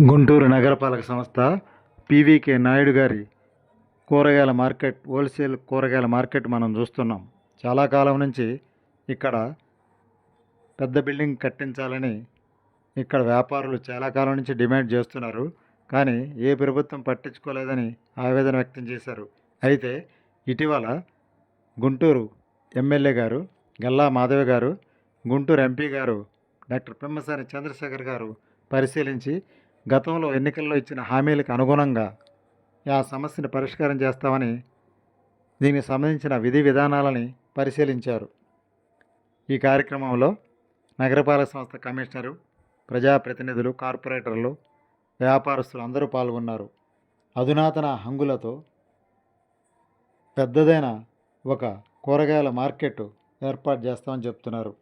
గుంటూరు నగరపాలక సంస్థ పీవీకే నాయుడు గారి కూరగాయల మార్కెట్ హోల్సేల్ కూరగాయల మార్కెట్ మనం చూస్తున్నాం. చాలా కాలం నుంచి ఇక్కడ పెద్ద బిల్డింగ్ కట్టించాలని ఇక్కడ వ్యాపారులు చాలా కాలం నుంచి డిమాండ్ చేస్తున్నారు. కానీ ఏ ప్రభుత్వం పట్టించుకోలేదని ఆవేదన వ్యక్తం చేశారు. అయితే ఇటీవల గుంటూరు ఎమ్మెల్యే గారు గల్లా మాధవి గారు గుంటూరు ఎంపీ గారు డాక్టర్ పెమ్మసాని చంద్రశేఖర్ గారు పరిశీలించి గతంలో ఎన్నికల్లో ఇచ్చిన హామీలకు అనుగుణంగా ఆ సమస్యను పరిష్కారం చేస్తామని దీనికి సంబంధించిన విధి విధానాలని పరిశీలించారు. ఈ కార్యక్రమంలో నగరపాలక సంస్థ కమిషనరు ప్రజాప్రతినిధులు కార్పొరేటర్లు వ్యాపారస్తులు అందరూ పాల్గొన్నారు. అధునాతన హంగులతో పెద్దదైన ఒక కూరగాయల మార్కెట్ ఏర్పాటు చేస్తామని చెప్తున్నారు.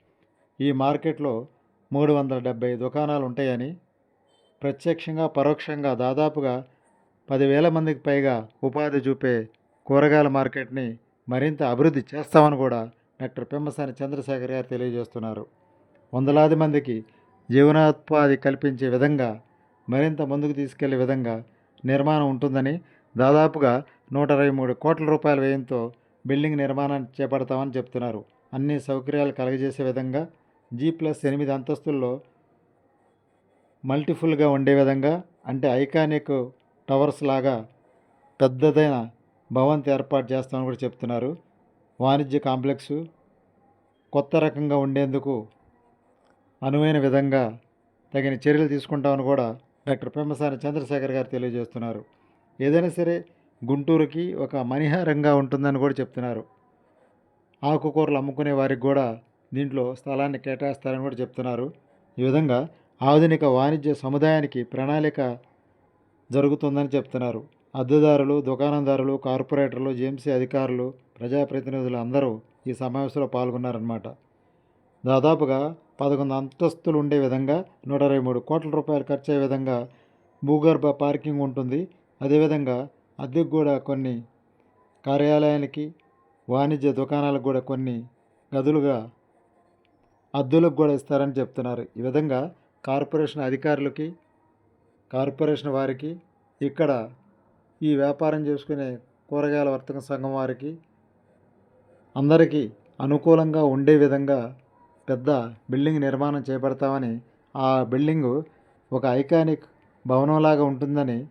ఈ మార్కెట్లో మూడు వందల డెబ్బై దుకాణాలు ఉంటాయని ప్రత్యక్షంగా పరోక్షంగా దాదాపుగా పదివేల మందికి పైగా ఉపాధి చూపే కూరగాయల మార్కెట్ని మరింత అభివృద్ధి చేస్తామని కూడా డాక్టర్ పెమ్మసాని చంద్రశేఖర్ గారు తెలియజేస్తున్నారు. వందలాది మందికి జీవనోపాధి కల్పించే విధంగా మరింత ముందుకు తీసుకెళ్ళే విధంగా నిర్మాణం ఉంటుందని దాదాపుగా నూట ఇరవై మూడు కోట్ల రూపాయల వ్యయంతో బిల్డింగ్ నిర్మాణాన్ని చేపడతామని చెప్తున్నారు. అన్ని సౌకర్యాలు కలగజేసే విధంగా జీ ప్లస్ ఎనిమిది అంతస్తుల్లో మల్టిఫుల్గా ఉండే విధంగా అంటే ఐకానిక్ టవర్స్ లాగా పెద్దదైన భవంతి ఏర్పాటు చేస్తామని కూడా చెప్తున్నారు. వాణిజ్య కాంప్లెక్సు కొత్త రకంగా ఉండేందుకు అనువైన విధంగా తగిన చర్యలు తీసుకుంటామని కూడా డాక్టర్ పెమ్మసాని చంద్రశేఖర్ గారు తెలియజేస్తున్నారు. ఏదైనా సరే గుంటూరుకి ఒక మణిహారంగా ఉంటుందని కూడా చెప్తున్నారు. ఆకుకూరలు అమ్ముకునే వారికి కూడా దీంట్లో స్థలాన్ని కేటాయిస్తారని కూడా చెప్తున్నారు. ఈ విధంగా ఆధునిక వాణిజ్య సముదాయానికి ప్రణాళిక జరుగుతుందని చెప్తున్నారు. అద్దెదారులు దుకాణందారులు కార్పొరేటర్లు జేఎంసీ అధికారులు ప్రజాప్రతినిధులు అందరూ ఈ సమావేశంలో పాల్గొన్నారన్నమాట. దాదాపుగా పదకొండు అంతస్తులు ఉండే విధంగా నూట ఇరవై మూడు కోట్ల రూపాయలు ఖర్చు అయ్యే విధంగా భూగర్భ పార్కింగ్ ఉంటుంది. అదేవిధంగా అద్దెకు కూడా కొన్ని కార్యాలయానికి వాణిజ్య దుకాణాలకు కూడా కొన్ని గదులుగా అద్దులకు కూడా ఇస్తారని చెప్తున్నారు. ఈ విధంగా కార్పొరేషన్ అధికారులకి కార్పొరేషన్ వారికి ఇక్కడ ఈ వ్యాపారం చేసుకునే కూరగాయల వర్తక సంఘం వారికి అందరికీ అనుకూలంగా ఉండే విధంగా పెద్ద బిల్డింగ్ నిర్మాణం చేపడతామని ఆ బిల్డింగు ఒక ఐకానిక్ భవనంలాగా ఉంటుందని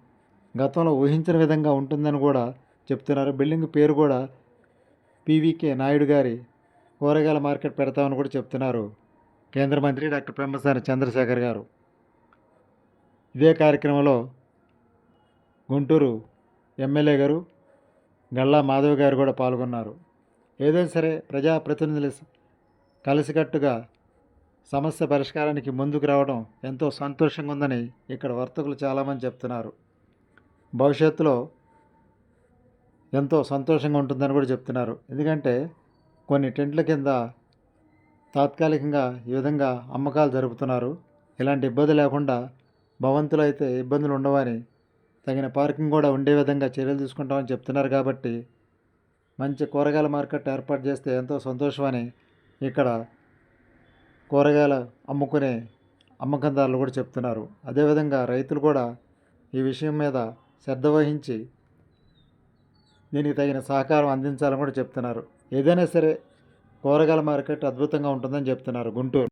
గతంలో ఊహించిన విధంగా ఉంటుందని కూడా చెప్తున్నారు. బిల్డింగ్ పేరు కూడా పీవీకే నాయుడు గారి కూరగాయల మార్కెట్ పెడతామని కూడా చెప్తున్నారు. కేంద్ర మంత్రి డాక్టర్ పెమ్మసాని చంద్రశేఖర్ గారు. ఇదే కార్యక్రమంలో గుంటూరు ఎమ్మెల్యే గారు గల్లా మాధవ్ గారు కూడా పాల్గొన్నారు. ఏదైనా సరే ప్రజాప్రతినిధులు కలిసికట్టుగా సమస్య పరిష్కారానికి ముందుకు రావడం ఎంతో సంతోషంగా ఉందని ఇక్కడ వర్తకులు చాలామంది చెప్తున్నారు. భవిష్యత్తులో ఎంతో సంతోషంగా ఉంటుందని కూడా చెప్తున్నారు. ఎందుకంటే కొన్ని టెంట్ల కింద తాత్కాలికంగా ఈ విధంగా అమ్మకాలు జరుపుతున్నారు. ఇలాంటి ఇబ్బంది లేకుండా భవంతులు అయితే ఇబ్బందులు ఉండవని తగిన పార్కింగ్ కూడా ఉండే విధంగా చర్యలు తీసుకుంటామని చెప్తున్నారు కాబట్టి మంచి కూరగాయల మార్కెట్ ఏర్పాటు చేస్తే ఎంతో సంతోషమని ఇక్కడ కూరగాయలు అమ్ముకునే అమ్మకందారులు కూడా చెప్తున్నారు. అదేవిధంగా రైతులు కూడా ఈ విషయం మీద శ్రద్ధ వహించి దీనికి తగిన సహకారం అందించాలని కూడా చెప్తున్నారు. ఏదైనా సరే కూరగాయల మార్కెట్ అద్భుతంగా ఉంటుందని చెప్తున్నారు గుంటూరు.